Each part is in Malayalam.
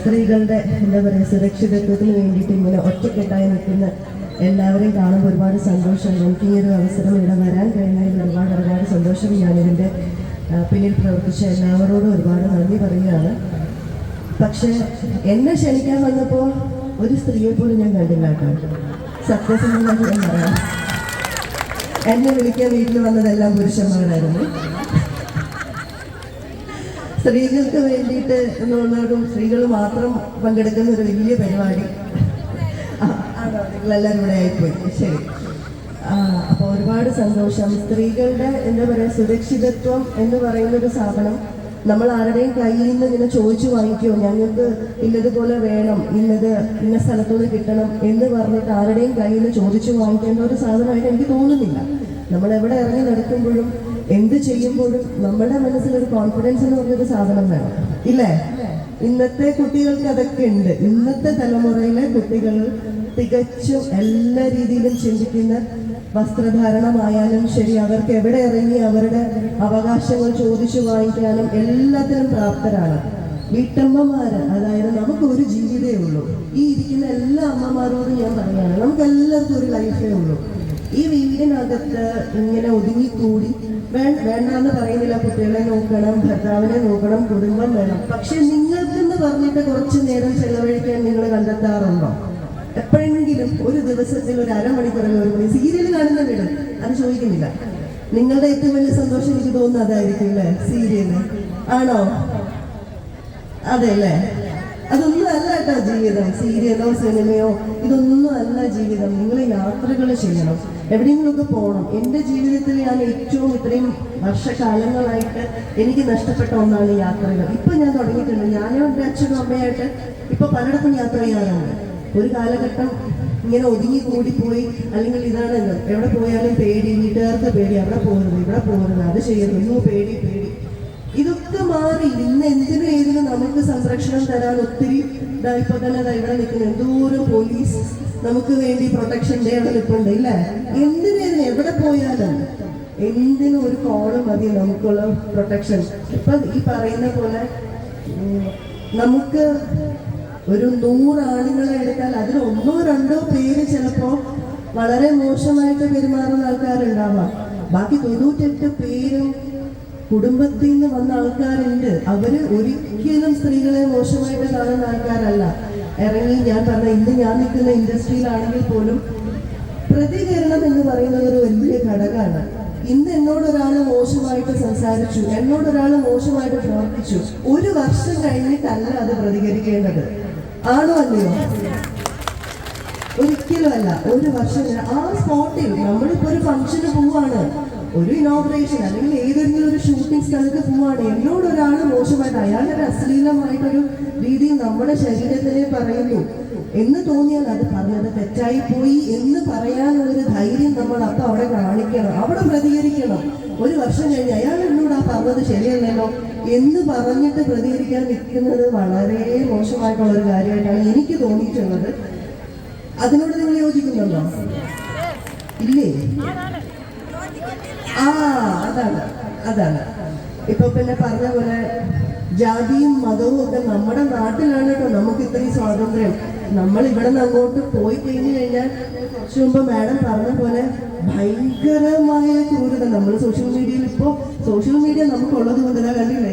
സ്ത്രീകളുടെ എന്താ പറയുക സുരക്ഷിതത്വത്തിന് വേണ്ടിയിട്ട് ഇങ്ങനെ ഒറ്റക്കെട്ടായി നിൽക്കുന്ന എല്ലാവരെയും കാണുമ്പോൾ ഒരുപാട് സന്തോഷമുണ്ട് എനിക്ക് ഈ ഒരു അവസരം ഇവിടെ വരാൻ കഴിഞ്ഞതിൽ ഒരുപാട് ഒരുപാട് സന്തോഷം ഞാനിതിന്റെ പിന്നിൽ പ്രവർത്തിച്ച എല്ലാവരോടും ഒരുപാട് നന്ദി പറയുകയാണ്. പക്ഷേ എന്നെ ക്ഷണിക്കാൻ വന്നപ്പോൾ ഒരു സ്ത്രീയെ പോലും ഞാൻ കണ്ടില്ല കേട്ടോ. സത്യസന്ധമായി ഞാൻ പറയാം. എന്നെ വിളിക്കാൻ വീട്ടിൽ വന്നതെല്ലാം പുരുഷന്മാരായിരുന്നു. സ്ത്രീകൾക്ക് വേണ്ടിയിട്ട് എന്നുള്ളതും സ്ത്രീകൾ മാത്രം പങ്കെടുക്കുന്ന ഒരു വലിയ പരിപാടി. ആണോ നിങ്ങളെല്ലാവരും ഇവിടെ ആയിപ്പോയി. ശരി. അപ്പോൾ ഒരുപാട് സന്തോഷം. സ്ത്രീകളുടെ എന്താ പറയുക സുരക്ഷിതത്വം എന്ന് പറയുന്ന ഒരു സാധനം നമ്മൾ ആരുടെയും കയ്യിൽ നിന്ന് ഇങ്ങനെ ചോദിച്ചു വാങ്ങിക്കോ. ഞങ്ങൾക്ക് ഇന്നതുപോലെ വേണം ഇന്നത് ഇന്ന സ്ഥലത്തുനിന്ന് കിട്ടണം എന്ന് പറഞ്ഞിട്ട് ആരുടെയും കയ്യിൽ നിന്ന് ചോദിച്ചു വാങ്ങിക്കേണ്ട ഒരു സാധനമായിട്ട് എനിക്ക് തോന്നുന്നില്ല. നമ്മൾ എവിടെ ഇറങ്ങി നടക്കുമ്പോഴും എന്ത് ചെയ്യുമ്പോഴും നമ്മുടെ മനസ്സിൽ ഒരു കോൺഫിഡൻസ് എന്ന് പറഞ്ഞൊരു സാധനം വേണം. ഇല്ലേ? ഇന്നത്തെ കുട്ടികൾക്ക് അതൊക്കെ ഉണ്ട്. ഇന്നത്തെ തലമുറയിലെ കുട്ടികൾ തികച്ചും എല്ലാ രീതിയിലും ചിന്തിക്കുന്ന വസ്ത്രധാരണമായാലും ശരി അവർക്ക് എവിടെ ഇറങ്ങി അവരുടെ അവകാശങ്ങൾ ചോദിച്ചു വാങ്ങിക്കാനും എല്ലാത്തിനും പ്രാപ്തരാണ്. വീട്ടമ്മമാര് അതായത് നമുക്ക് ഒരു ജീവിതമേ ഉള്ളൂ. ഈ ഇരിക്കുന്ന എല്ലാ അമ്മമാരോടും ഞാൻ പറയുകയാണ് നമുക്ക് എല്ലാവർക്കും ഒരു ലൈഫേ ഉള്ളൂ. ഈ വീടിനകത്ത് ഇങ്ങനെ ഒതുങ്ങിക്കൂടി വേ- വേണ്ടെന്ന് പറയുന്നില്ല കുട്ടികളെ നോക്കണം ഭർത്താവിനെ നോക്കണം കുടുംബം വേണം. പക്ഷെ നിങ്ങൾക്കെന്ന് പറഞ്ഞിട്ട് കുറച്ച് നേരം ചെലവഴിക്കാൻ നിങ്ങൾ കണ്ടെത്താറുണ്ടോ? എപ്പോഴെങ്കിലും ഒരു ദിവസത്തിൽ ഒരു അരമണിക്കൂറിൽ ഒരു മണി സീരിയൽ കാണുന്ന വീട്. അത് ചോദിക്കുന്നില്ല. നിങ്ങളുടെ ഏറ്റവും വലിയ സന്തോഷം എനിക്ക് തോന്നുന്നു അതായിരിക്കും അല്ലേ? സീരിയൽ. ആണോ? അതെ അല്ലേ? ജീവിതം സീരിയലോ സിനിമയോ ഇതൊന്നും അല്ല ജീവിതം. നിങ്ങൾ യാത്രകൾ ചെയ്യണം. എവിടെയെങ്കിലുമൊക്കെ പോകണം. എന്റെ ജീവിതത്തിൽ ഞാൻ ഏറ്റവും ഇത്രയും വർഷകാലങ്ങളായിട്ട് എനിക്ക് നഷ്ടപ്പെട്ട ഒന്നാണ് യാത്രകൾ. ഇപ്പം ഞാൻ തുടങ്ങിയിട്ടുണ്ട്. ഞാനും എന്റെ അച്ഛനും അമ്മയായിട്ട് ഇപ്പോൾ പലയിടത്തും യാത്ര ചെയ്യാറുണ്ട്. ഒരു കാലഘട്ടം ഇങ്ങനെ ഒതുങ്ങി കൂടിപ്പോയി. അല്ലെങ്കിൽ ഇതാണല്ലോ എവിടെ പോയാലും പേടി വീട്ടുകാർക്ക് പേടി അവിടെ പോകരുത് ഇവിടെ പോകരുത് അത് ചെയ്യരുത് ഇന്നും പേടി പേടി. മാറി ഇന്ന് എന്തിനു ഏതിനും നമുക്ക് സംരക്ഷണം തരാൻ ഒത്തിരി ഇപ്പൊ തന്നെ ഇവിടെ നിൽക്കുന്നു. എന്തോരം പോലീസ് നമുക്ക് വേണ്ടി പ്രൊട്ടക്ഷൻ ഡേ അവിടെ നിൽപ്പുണ്ട് ഇല്ലേ? എന്തിനും ഏതിനും എവിടെ പോയാലും എന്തിനും ഒരു കോൾ മതി നമുക്കുള്ള പ്രൊട്ടക്ഷൻ ഇപ്പൊ ഈ പറയുന്ന പോലെ നമുക്ക് ഒരു നൂറ് ആളുകളെ എടുത്താൽ അതിൽ ഒന്നോ രണ്ടോ പേര് ചിലപ്പോ വളരെ മോശമായിട്ട് പെരുമാറുന്ന ആൾക്കാരുണ്ടാവാം. ബാക്കി തൊണ്ണൂറ്റെട്ട് പേരും കുടുംബത്തിൽ നിന്ന് വന്ന ആൾക്കാരുണ്ട്. അവർ ഒരിക്കലും സ്ത്രീകളെ മോശമായിട്ട് കാണുന്ന ആൾക്കാരല്ല. ഇറങ്ങി ഞാൻ പറഞ്ഞ ഇന്ന് ഞാൻ നിൽക്കുന്ന ഇൻഡസ്ട്രിയിലാണെങ്കിൽ പോലും പ്രതികരണം എന്ന് പറയുന്നത് ഒരു വലിയ ഘടകമാണ്. ഇന്ന് എന്നോട് മോശമായിട്ട് സംസാരിച്ചു എന്നോട് മോശമായിട്ട് പ്രവർത്തിച്ചു. ഒരു വർഷം കഴിഞ്ഞിട്ടല്ല അത് പ്രതികരിക്കേണ്ടത്. ആണോ അല്ലയോ? ഒരിക്കലും അല്ല ഒരു വർഷം ആ സ്പോട്ടിൽ നമ്മളിപ്പോ ഒരു ഫംഗ്ഷന് പോവാണ്. ഒരു ഇനോഗ്രേഷൻ അല്ലെങ്കിൽ ഏതെങ്കിലും ഒരു ഷൂട്ടിംഗ് സ്ഥലത്ത് പോവാണ്. എന്നോട് ഒരാൾ മോശമായിട്ട് അയാളൊരു അശ്ലീലമായിട്ടൊരു രീതിയിൽ നമ്മുടെ ശരീരത്തിനെ പറയുന്നു. എന്ന് തോന്നിയാൽ അത് പറഞ്ഞത് തെറ്റായി പോയി എന്ന് പറയാനുള്ളൊരു ധൈര്യം നമ്മൾ അപ്പം അവിടെ കാണിക്കണം. അവിടെ പ്രതികരിക്കണം. ഒരു വർഷം കഴിഞ്ഞ് അയാൾ എന്നോട് ആ പറഞ്ഞത് ശരിയല്ലല്ലോ എന്ന് പറഞ്ഞിട്ട് പ്രതികരിക്കാൻ നിൽക്കുന്നത് വളരെ മോശമായിട്ടുള്ള ഒരു കാര്യമായിട്ടാണ് എനിക്ക് തോന്നിയിട്ടുള്ളത്. അതിനോട് നിങ്ങൾ യോജിക്കുന്നുണ്ടോ? ഇല്ലേ? ആ അതാണ് അതാണ്. ഇപ്പൊ പിന്നെ പറഞ്ഞ പോലെ ജാതിയും മതവും ഒക്കെ നമ്മുടെ നാട്ടിലാണ് കേട്ടോ നമുക്ക് ഇത്രയും സ്വാതന്ത്ര്യം. നമ്മൾ ഇവിടെ നിന്ന് അങ്ങോട്ട് പോയി കഴിഞ്ഞു കഴിഞ്ഞാൽ കുറച്ച് മുമ്പ് മാഡം പറഞ്ഞ പോലെ ഭയങ്കരമായ ക്രൂരത. നമ്മൾ സോഷ്യൽ മീഡിയയിൽ ഇപ്പോ സോഷ്യൽ മീഡിയ നമുക്കുള്ളത് ഇതാ കണ്ടില്ലേ?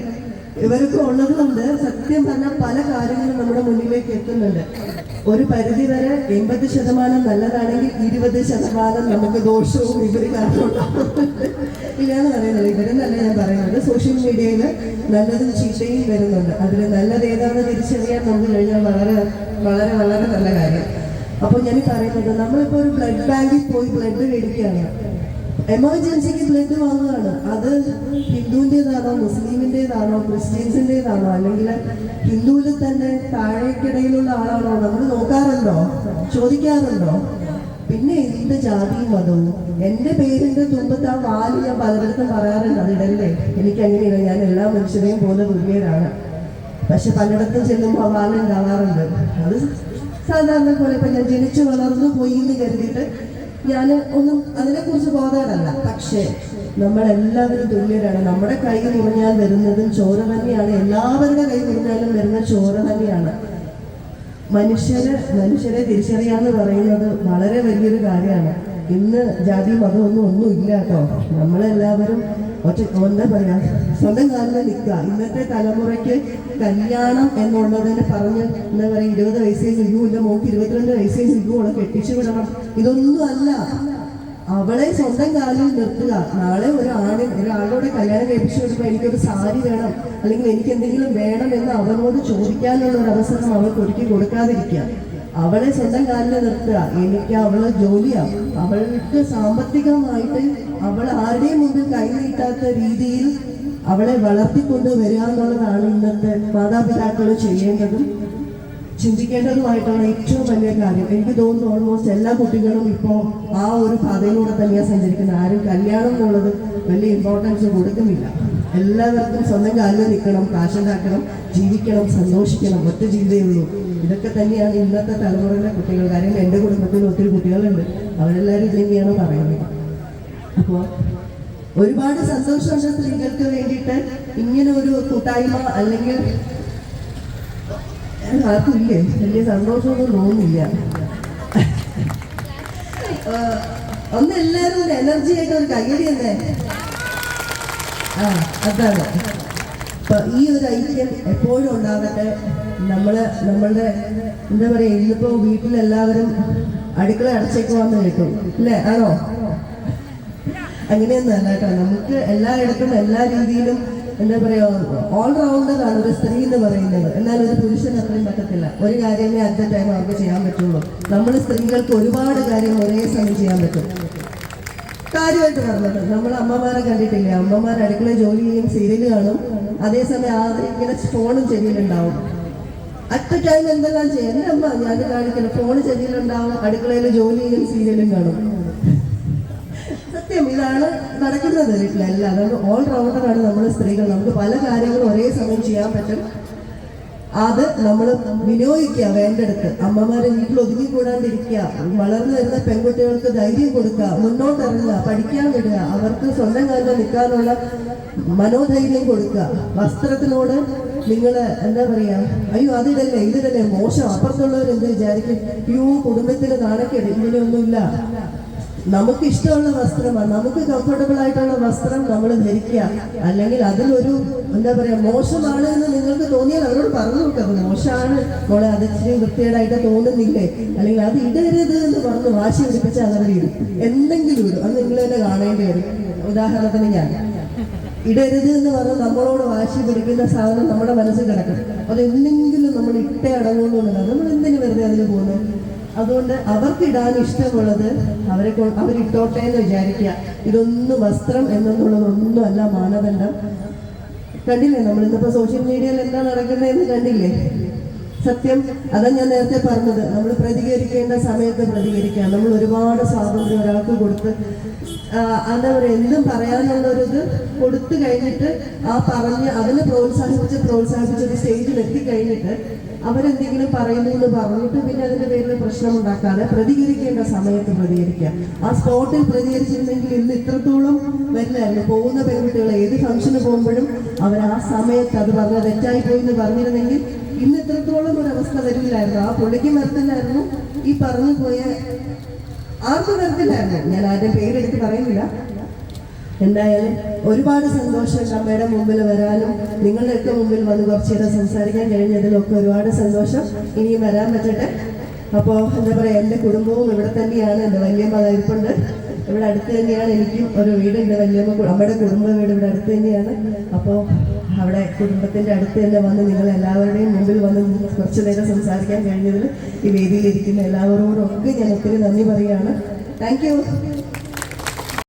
ഇവർക്ക് ഉള്ളത് കൊണ്ട് സത്യം പറഞ്ഞാൽ പല കാര്യങ്ങളും നമ്മുടെ മുന്നിലേക്ക് എത്തുന്നുണ്ട്. ഒരു പരിധി വരെ എൺപത് ശതമാനം നല്ലതാണെങ്കിൽ ഇരുപത് ശതമാനം നമുക്ക് ദോഷവും ഇവർ കാരണം ഇല്ലാന്ന് പറയുന്നത് ഇവരെന്നല്ല ഞാൻ പറയുന്നത്. സോഷ്യൽ മീഡിയയിൽ നല്ലതും ചീത്തയും വരുന്നുണ്ട്. അതിൽ നല്ലത് ഏതാണെന്ന് തിരിച്ചറിയാൻ നമുക്ക് കഴിഞ്ഞാൽ വളരെ വളരെ വളരെ നല്ല കാര്യം. അപ്പോൾ ഞാൻ പറയുന്നത് നമ്മളിപ്പോൾ ഒരു ബ്ലഡ് ബാങ്കിൽ പോയി ബ്ലഡ് മേടിക്കുകയാണ്. എമർജൻസിക്ക് ബ്ലഡ് വാങ്ങുകയാണ്. ഹിന്ദുവിന്റെതാണോ മുസ്ലിമിന്റെതാണോ ക്രിസ്ത്യൻസിന്റെതാണോ അല്ലെങ്കിൽ ഹിന്ദുവിൽ തന്നെ താഴേക്കിടയിലുള്ള ആളാണോ നമ്മൾ നോക്കാറുണ്ടോ? ചോദിക്കാറുണ്ടോ? പിന്നെ എന്റെ ജാതിയും മതവും. എന്റെ പേരിന്റെ തുമ്പത്ത് ആ വാൽ ഞാൻ പലയിടത്തും പറയാറുണ്ട് അതിടല്ലേ? എനിക്ക് അങ്ങനെയില്ല ഞാൻ എല്ലാ മനുഷ്യരെയും പോലെ തുല്യരാണ് പക്ഷെ പലയിടത്തും ചെല്ലുമ്പോൾ ആ വാൽ ഉണ്ടാവാറുണ്ട്. അത് സാധാരണ പോലെ ഇപ്പം ഞാൻ ജനിച്ചു വളർന്നു പോയി എന്ന് കരുതിയിട്ട് ഞാൻ ഒന്നും അതിനെക്കുറിച്ച് ബോധമല്ല പക്ഷേ നമ്മളെല്ലാവരും തുല്യരാണ്. നമ്മുടെ കൈ മുറിഞ്ഞാൽ വരുന്നതും ചോര തന്നെയാണ്. എല്ലാവരുടെ കൈ മുറിഞ്ഞാലും വരുന്ന ചോര തന്നെയാണ്. മനുഷ്യര് മനുഷ്യരെ തിരിച്ചറിയാന്ന് പറയുന്നത് വളരെ വലിയൊരു കാര്യമാണ്. ഇന്ന് ജാതി മതമൊന്നും ഒന്നും ഇല്ല കേട്ടോ. നമ്മളെല്ലാവരും ഒറ്റ എന്താ പറയാ സ്വന്തം കാലിൽ നിൽക്കുക. ഇന്നത്തെ തലമുറയ്ക്ക് കല്യാണം എന്നുള്ളതിന് പറഞ്ഞ് എന്താ പറയുക ഇരുപത് വയസ്സേ നിൽക്കൂ. ഇല്ല മോക്ക് ഇരുപത്തിരണ്ട് വയസ്സേ നിൽക്കൂ. അവളെ കെട്ടിച്ചു വിടണം. ഇതൊന്നും അല്ല. അവളെ സ്വന്തം കാലിൽ നിർത്തുക. നാളെ ഒരു ഒരാളോട് കല്യാണം കഴിപ്പിച്ചു വരുമ്പോൾ എനിക്കൊരു സാരി വേണം അല്ലെങ്കിൽ എനിക്ക് എന്തെങ്കിലും വേണം എന്ന് അവനോട് ചോദിക്കാനുള്ള ഒരു അവസരം അവൾക്ക് ഒരുക്കി കൊടുക്കാതിരിക്കുക. അവളെ സ്വന്തം കാലിൽ നിർത്തുക. എനിക്ക് അവളെ ജോലിയാണ് അവൾക്ക് സാമ്പത്തികമായിട്ട് അവൾ ആരുടെയും മുമ്പിൽ കൈനീട്ടാത്ത രീതിയിൽ അവളെ വളർത്തിക്കൊണ്ട് വരിക എന്നുള്ളതാണ് ഇന്നത്തെ മാതാപിതാക്കൾ ചെയ്യേണ്ടതും ചിന്തിക്കേണ്ടതുമായിട്ടുള്ള ഏറ്റവും വലിയ കാര്യം. എനിക്ക് തോന്നുന്നു ഓൾമോസ്റ്റ് എല്ലാ കുട്ടികളും ഇപ്പോൾ ആ ഒരു പാതയിലൂടെ തന്നെയാണ് സഞ്ചരിക്കുന്നത്. ആരും കല്യാണം എന്നുള്ളത് വലിയ ഇമ്പോർട്ടൻസ് കൊടുക്കുന്നില്ല. എല്ലാവർക്കും സ്വന്തം കാലിൽ നിൽക്കണം കാശുണ്ടാക്കണം ജീവിക്കണം സന്തോഷിക്കണം. ഒറ്റ ജീവിതമേ ഉള്ളൂ. ഇതൊക്കെ തന്നെയാണ് ഇന്നത്തെ തലമുറയിലെ കുട്ടികൾ. കാര്യം എന്റെ കുടുംബത്തിൽ ഒത്തിരി കുട്ടികളുണ്ട്. അവരെല്ലാവരും ഇതെങ്ങനെയാണ് പറയുന്നത്. അപ്പോൾ ഒരുപാട് സന്തോഷമുള്ള സ്ത്രീകൾക്ക് വേണ്ടിയിട്ട്. ഇങ്ങനെ ഒരു കൂട്ടായ്മ അല്ലെങ്കിൽ ഇല്ലേ വലിയ സന്തോഷമൊന്നും തോന്നുന്നില്ല. ഒന്ന് എല്ലാവരും ഒരു എനർജി ആയിട്ട് ഒരു കയ്യടി തന്നെ. ആ അതാണ്. അപ്പൊ ഈ ഒരു ഐക്യം എപ്പോഴും ഉണ്ടാകട്ടെ നമ്മൾ നമ്മളുടെ എന്താ പറയാ ഇന്നിപ്പോ വീട്ടിലെല്ലാവരും അടുക്കള അടച്ചേക്കുവാന്ന് കേട്ടു. അല്ലേ? ആണോ? അങ്ങനെയൊന്നും അല്ല കേട്ടോ. നമുക്ക് എല്ലായിടത്തും എല്ലാ രീതിയിലും എന്താ പറയാ ഓൾറൗണ്ടറാണ് ഒരു സ്ത്രീ എന്ന് പറയുന്നത്. എന്നാൽ ഒരു പുരുഷൻ അത്രയും പറ്റത്തില്ല. ഒരു കാര്യമേ അറ്റ് ടൈം അവർക്ക് ചെയ്യാൻ പറ്റുള്ളൂ. നമ്മൾ സ്ത്രീകൾക്ക് ഒരുപാട് കാര്യം ഒരേ സമയം ചെയ്യാൻ പറ്റും. കാര്യമായിട്ട് പറഞ്ഞത് നമ്മൾ അമ്മമാരെ കണ്ടിട്ടില്ലേ? അമ്മമാർ അടുക്കള ജോലി ചെയ്യും സീരിയൽ കാണും. അതേസമയം ആ ഇങ്ങനെ ഫോണും ചെവിയിലുണ്ടാവും അറ്റ് ടൈം എന്തെല്ലാം ചെയ്യും? എന്റെ അമ്മ ഞാൻ കാണിക്കണം ഫോണ് ചെവിയിലുണ്ടാവും അടുക്കളയിൽ ജോലി ചെയ്യും സീരിയലും കാണും. സത്യം ഇതാണ് നടക്കുന്നത് വീട്ടിലെല്ലാം. അതുകൊണ്ട് ഓൾ റൗണ്ടറാണ് നമ്മൾ സ്ത്രീകൾ. നമുക്ക് പല കാര്യങ്ങളും ഒരേ സമയം ചെയ്യാൻ പറ്റും. അത് നമ്മൾ വിനിയോഗിക്കുക വേണ്ടെടുത്ത്. അമ്മമാരെ വീട്ടിൽ ഒതുങ്ങിക്കൂടാണ്ടിരിക്കുക. വളർന്നു വരുന്ന പെൺകുട്ടികൾക്ക് ധൈര്യം കൊടുക്കുക മുന്നോട്ടിറങ്ങുക പഠിക്കാൻ വിടുക അവർക്ക് സ്വന്തം കാലിൽ നിൽക്കാനുള്ള മനോധൈര്യം കൊടുക്കുക. വസ്ത്രത്തിനോട് നിങ്ങൾ എന്താ പറയുക അയ്യോ അതിടല്ലേ ഇതിടല്ലേ മോശം. അപ്പുറത്തുള്ളവരെന്ത് വിചാരിക്കും? അയ്യോ കുടുംബത്തിൽ നാണക്കേട് ഇങ്ങനെയൊന്നുമില്ല. നമുക്ക് ഇഷ്ടമുള്ള വസ്ത്രമാണ്. നമുക്ക് കംഫർട്ടബിൾ ആയിട്ടുള്ള വസ്ത്രം നമ്മൾ ധരിക്കുക. അല്ലെങ്കിൽ അതിലൊരു എന്താ പറയാ മോശമാണ് എന്ന് നിങ്ങൾക്ക് തോന്നിയാൽ അവരോട് പറഞ്ഞു നോക്കാം മോശമാണ്. മോളെ അത് ഇച്ചിരി വൃത്തികേടായിട്ട് തോന്നുന്നില്ലേ? അല്ലെങ്കിൽ അത് ഇടരുത് എന്ന് പറഞ്ഞ് വാശി പിടിപ്പിച്ച അവർ ഇടും. എന്തെങ്കിലും ഇടും. അത് നിങ്ങൾ തന്നെ കാണേണ്ടി വരും. ഉദാഹരണത്തിന് ഞാൻ. ഇടരുത് എന്ന് പറഞ്ഞ് നമ്മളോട് വാശി പിടിക്കുന്ന സാധനം നമ്മുടെ മനസ്സിൽ കിടക്കണം അത് എന്തെങ്കിലും നമ്മൾ ഇട്ടേ അടങ്ങുന്നുണ്ടല്ലോ നമ്മൾ എന്തിനു വെറുതെ അതിന് പോകുന്നത്? അതുകൊണ്ട് അവർക്ക് ഇടാൻ ഇഷ്ടമുള്ളത് അവരെ അവരിട്ടോട്ടെ എന്ന് വിചാരിക്കുക. ഇതൊന്നും വസ്ത്രം എന്നൊന്നുള്ളതൊന്നുമല്ല മാനദണ്ഡം. കണ്ടില്ലേ നമ്മൾ ഇന്നിപ്പോ സോഷ്യൽ മീഡിയയിൽ എന്താ നടക്കുന്നതെന്ന് കണ്ടില്ലേ? സത്യം അതാ ഞാൻ നേരത്തെ പറഞ്ഞത്. നമ്മൾ പ്രതികരിക്കേണ്ട സമയത്ത് പ്രതികരിക്കാം. നമ്മൾ ഒരുപാട് സ്വാതന്ത്ര്യം ഒരാൾക്ക് കൊടുത്ത് എന്താ പറയുക എന്തും പറയാനുള്ള ഒരു കൊടുത്തു കഴിഞ്ഞിട്ട് ആ പറഞ്ഞ് അതിനെ പ്രോത്സാഹിപ്പിച്ച് പ്രോത്സാഹിപ്പിച്ച് ഒരു സ്റ്റേജിൽ എത്തിക്കഴിഞ്ഞിട്ട് അവരെന്തെങ്കിലും പറയുന്നു എന്ന് പറഞ്ഞിട്ട് പിന്നെ അതിന്റെ പേരിൽ പ്രശ്നം ഉണ്ടാക്കാതെ പ്രതികരിക്കേണ്ട സമയത്ത് പ്രതികരിക്കുക ആ സ്പോട്ടിൽ പ്രതികരിച്ചിരുന്നെങ്കിൽ ഇന്ന് ഇത്രത്തോളം വരില്ലായിരുന്നു. പോകുന്ന പെൺകുട്ടികൾ ഏത് ഫംഗ്ഷന് പോകുമ്പോഴും അവർ ആ സമയത്ത് അത് പറഞ്ഞ തെറ്റായി പോയി എന്ന് പറഞ്ഞിരുന്നെങ്കിൽ ഇന്ന് ഇത്രത്തോളം ഒരു അവസ്ഥ വരില്ലായിരുന്നു ആ പുള്ളിക്ക് വരത്തില്ലായിരുന്നു ഈ പറഞ്ഞു പോയ ആർക്കും വരത്തില്ലായിരുന്നു ഞാൻ ആരുടെ പേരെടുത്ത് പറയുന്നില്ല. എന്തായാലും ഒരുപാട് സന്തോഷം അമ്മയുടെ മുമ്പിൽ വരാനും നിങ്ങളുടെയൊക്കെ മുമ്പിൽ വന്ന് കുറച്ച് നേരം സംസാരിക്കാൻ കഴിഞ്ഞതിലൊക്കെ ഒരുപാട് സന്തോഷം. ഇനിയും വരാൻ പറ്റട്ടെ. അപ്പോൾ എന്താ പറയുക എന്റെ കുടുംബവും ഇവിടെ തന്നെയാണ്. എന്റെ വല്യമ്മ ഇരിപ്പുണ്ട്. ഇവിടെ അടുത്ത് തന്നെയാണ്. എനിക്കും ഒരു വീടുണ്ട്. വല്യമ്മ അമ്മയുടെ കുടുംബ വീട് ഇവിടെ അടുത്ത് തന്നെയാണ്. അപ്പോൾ അവിടെ കുടുംബത്തിന്റെ അടുത്ത് തന്നെ വന്ന് നിങ്ങൾ എല്ലാവരുടെയും മുമ്പിൽ വന്ന് കുറച്ച് നേരം സംസാരിക്കാൻ കഴിഞ്ഞതിൽ ഈ വേദിയിലിരിക്കുന്ന എല്ലാവരോടും ഒക്കെ ഞാൻ ഒത്തിരി നന്ദി പറയുകയാണ്. താങ്ക്